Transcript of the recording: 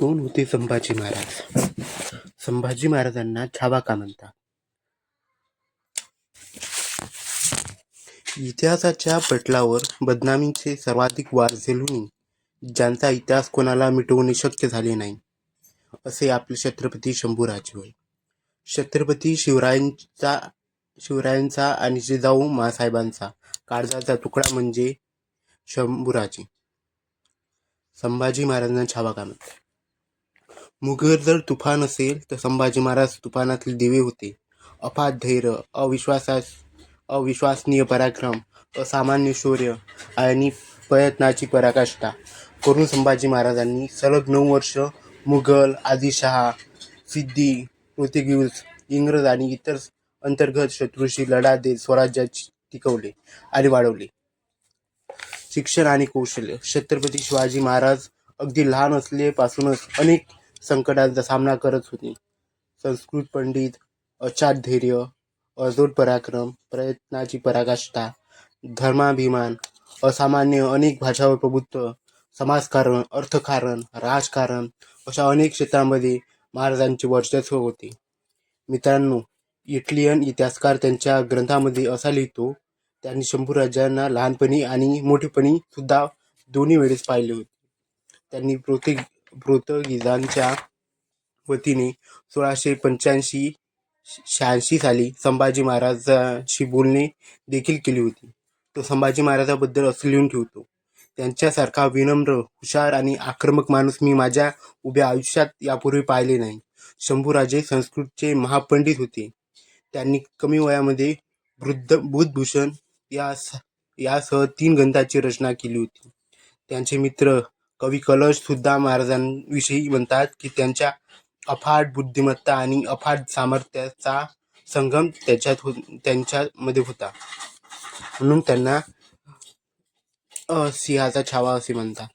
कोण होते? संभाजी महाराज. संभाजी महाराजांना छावा का म्हणतात इतिहासाच्या पटलावर बदनामींचे सर्वाधिक वार झेलून ज्यांचा इतिहास कोणाला मिटवणे शक्य झाले नाही असे आपले छत्रपती शंभूराजे होय. छत्रपती शिवरायांचा शिवरायांचा आणि जिजाऊ मासाहेबांचा काळजाचा तुकडा म्हणजे शंभूराजे. संभाजी महाराजांना छावा का म्हणतात मुघर जर तुफान असेल तर संभाजी महाराज तुफानातील दिवे होते. अफाट धैर्य अविश्वासास अविश्वसनीय पराक्रम असामान्य शौर्य आणि प्रयत्नाची पराकाष्ठा करून संभाजी महाराजांनी सलग नऊ वर्ष मुघल आदिशहा सिद्धी पोर्तुगीज इंग्रज आणि इतर अंतर्गत शत्रूशी लढा देत स्वराज्याची टिकवले आणि वाढवले. शिक्षण आणि कौशल्य. छत्रपती शिवाजी महाराज अगदी लहान असल्यापासूनच अनेक संकटांचा सामना करत होते. संस्कृत पंडित अचाट धैर्य अजोड पराक्रम प्रयत्नाची पराकाष्ठा धर्माभिमान असामान्य अनेक भाषावर प्रभुत्व समाजकारण अर्थकारण राजकारण अशा अनेक क्षेत्रांमध्ये महाराजांचे वर्चस्व होते. मित्रांनो इटलियन इतिहासकार त्यांच्या ग्रंथामध्ये असा लिहितो त्यांनी शंभू राज्यांना लहानपणी आणि मोठेपणी सुद्धा दोन्ही वेळेस पाहिले होते. त्यांनी प्रत्येक पोर्तुगीजांच्या वतीने सोळाशे पंच्याऐंशी शहाऐंशी साली संभाजी महाराजांशी बोलणे देखील केली होती. तो संभाजी महाराजाबद्दल असं लिहून ठेवतो त्यांच्यासारखा विनम्र हुशार आणि आक्रमक माणूस मी माझ्या उभ्या आयुष्यात यापूर्वी पाहिले नाही. शंभूराजे संस्कृतचे महापंडित होते. त्यांनी कमी वयामध्ये वृद्ध बुधभूषण या यासह तीन ग्रंथाची रचना केली होती. त्यांचे मित्र कवी कलश सुद्धा महाराजांविषयी म्हणतात की त्यांच्या अफाट बुद्धिमत्ता आणि अफाट सामर्थ्याचा संगम त्याच्यात हो त्यांच्यामध्ये होता. म्हणून त्यांना सिंहाचा छावा असे म्हणतात.